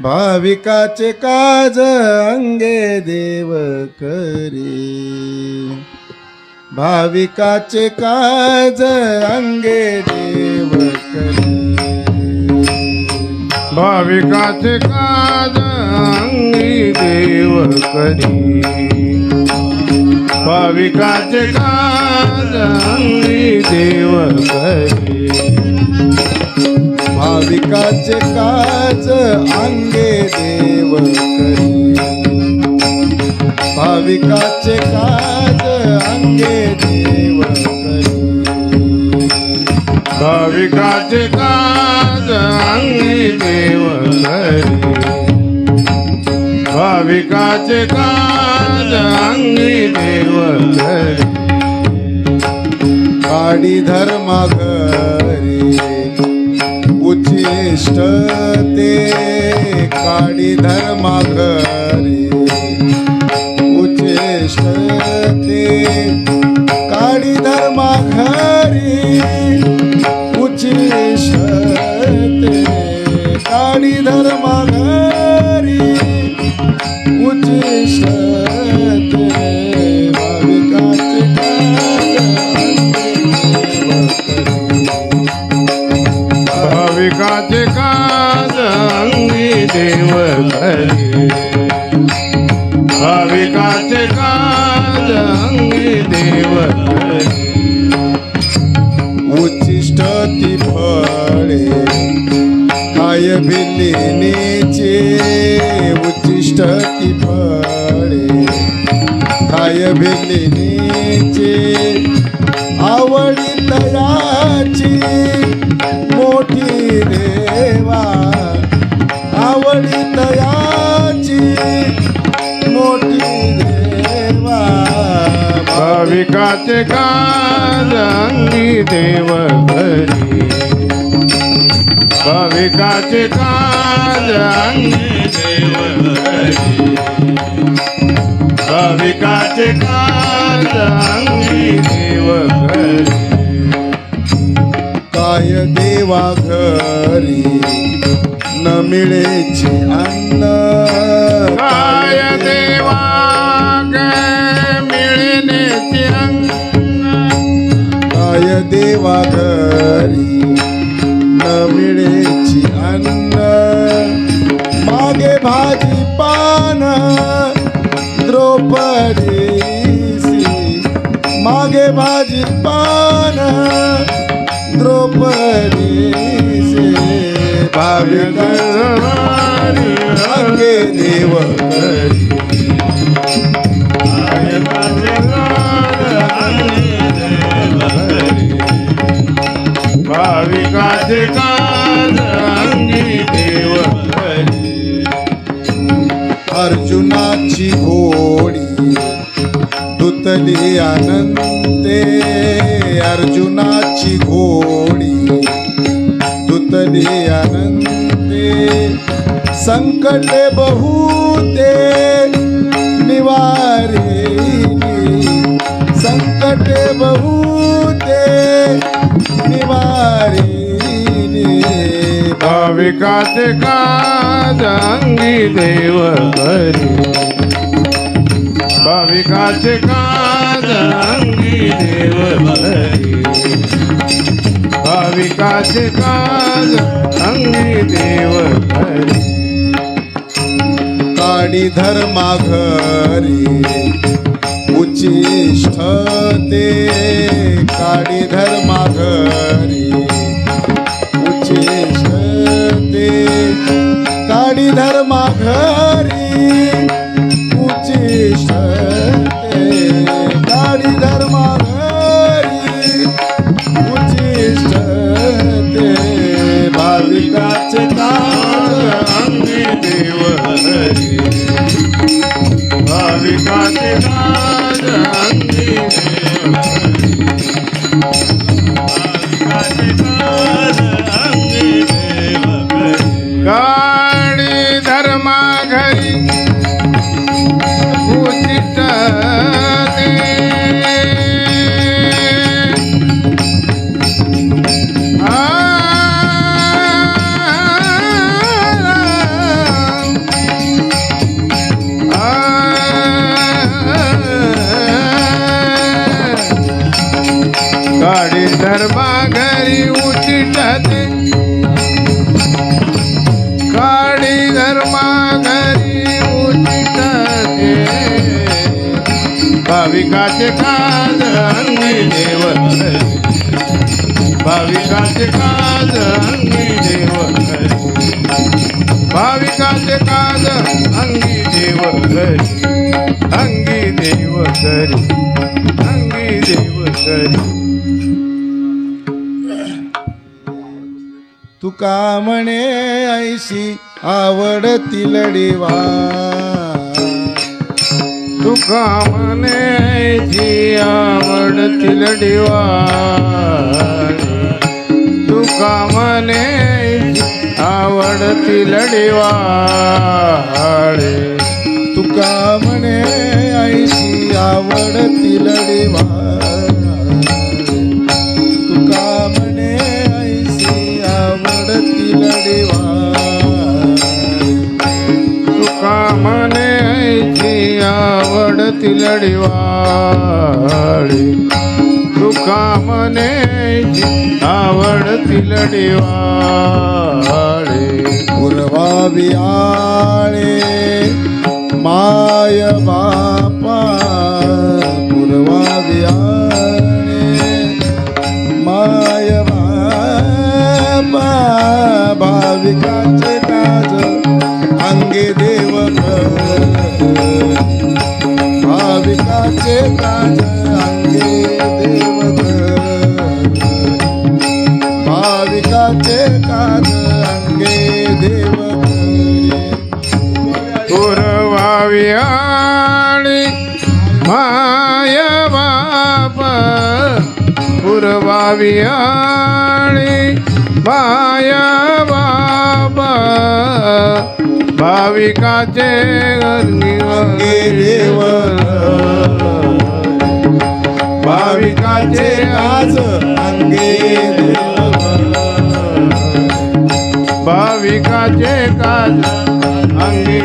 भाविकाचे काज अंगे देव करी. भाविकाचे काज अंगे देव करी भाविकाचे काज अंगी देव करी भाविकाचे काज अंगी देव करी भाविकाचे काज अंगे देव करी भाविकाचे काज अंगे देव भाविकाचे काज अंगे देव भाविकाचे काज अंगी देव काडी धर्मा घरी उचिष्ट ते काडी धर्मा घरी उचिष्ट ती फळे. काय भिलिनीचे उच्चिष्ट ती फळे. काय भिलिनीचे आवडी तयाची मोठी देवा. भाविकाचे कांगी देव घरी भाविकाचे कांगी देव घरी भाविकाचे देव काय देवा घरी न मिळेची न मिळेची अन्न मागे भाजी पान द्रौपदीसी मागे भाजी पान द्रौपदीसी अंगे देव घरी तुझी होळी. दुतली आनंदे अर्जुनाची घोडी. दुतली आनंदे संकटे बहुते निवारे संकटे बहुते निवारे भाविकाचे का अंगी देव करी भाविकाचे काज अंगी देव करी भाविकाचे काज अंगी देव करी काडी धर्मा घरी उचिष्ठ ते काडी धर्मा घरी उचिष्ठ ते काडी धर्मा घरी भाविकाचे काज अंगी देव हरी. भाविकाचे काज अंगी देव घरी अंगी देव घरी अंगी देव घरी तुका म्हणे ऐशी आवडतील डिवा तुका म्हणे जी आवडतील लढीवा तुका मने आवडतील दिवाळे तुका म्हणे ऐशी आवडती डिवा आवडतील दिवाळे तुका मने जी आवडतील दिवाळे पुरवावी आळे माय बापा पुरवावी आळे माय बापा भाविकाचे काज अंगे देव भाविकाचे काज अंगे देव पुरवावी आणि माय बाप. पुरवावी आणि माय बाप. भाविकाचे देव भाविकाचे काज अंगे भाविकाचे काज अंगी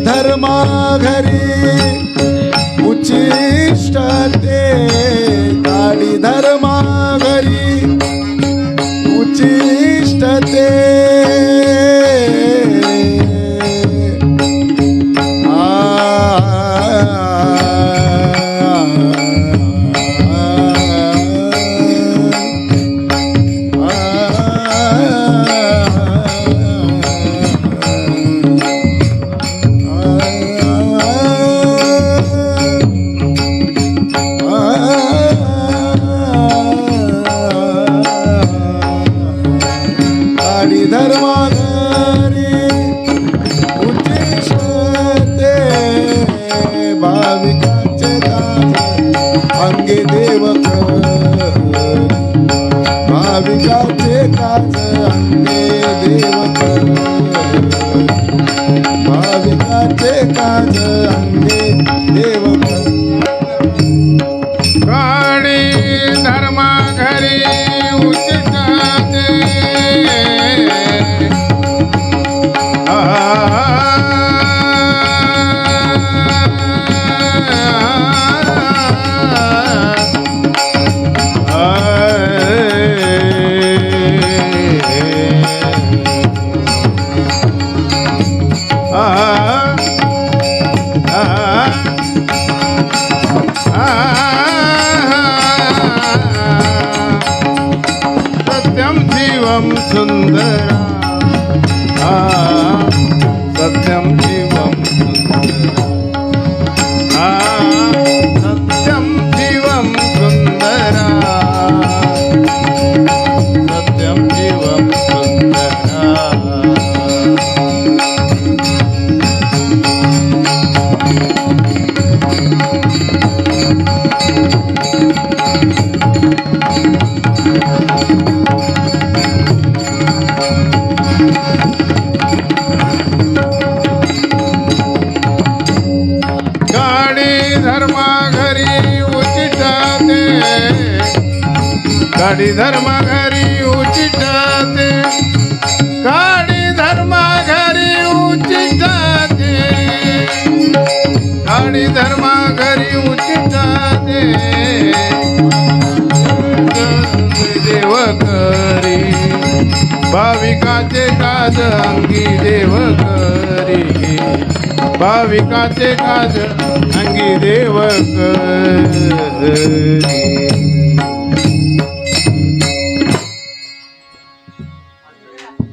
धर्मा घरी काज अंगे देव সুন্দর काडी धर्मा घरी उचिटाते काडी धर्मा घरी उचिटाते काडी धर्मा घरी उचिटाते देव करी. भाविकाचे काज अंगी देव करी. भाविकाचे काज अंगी देव करी.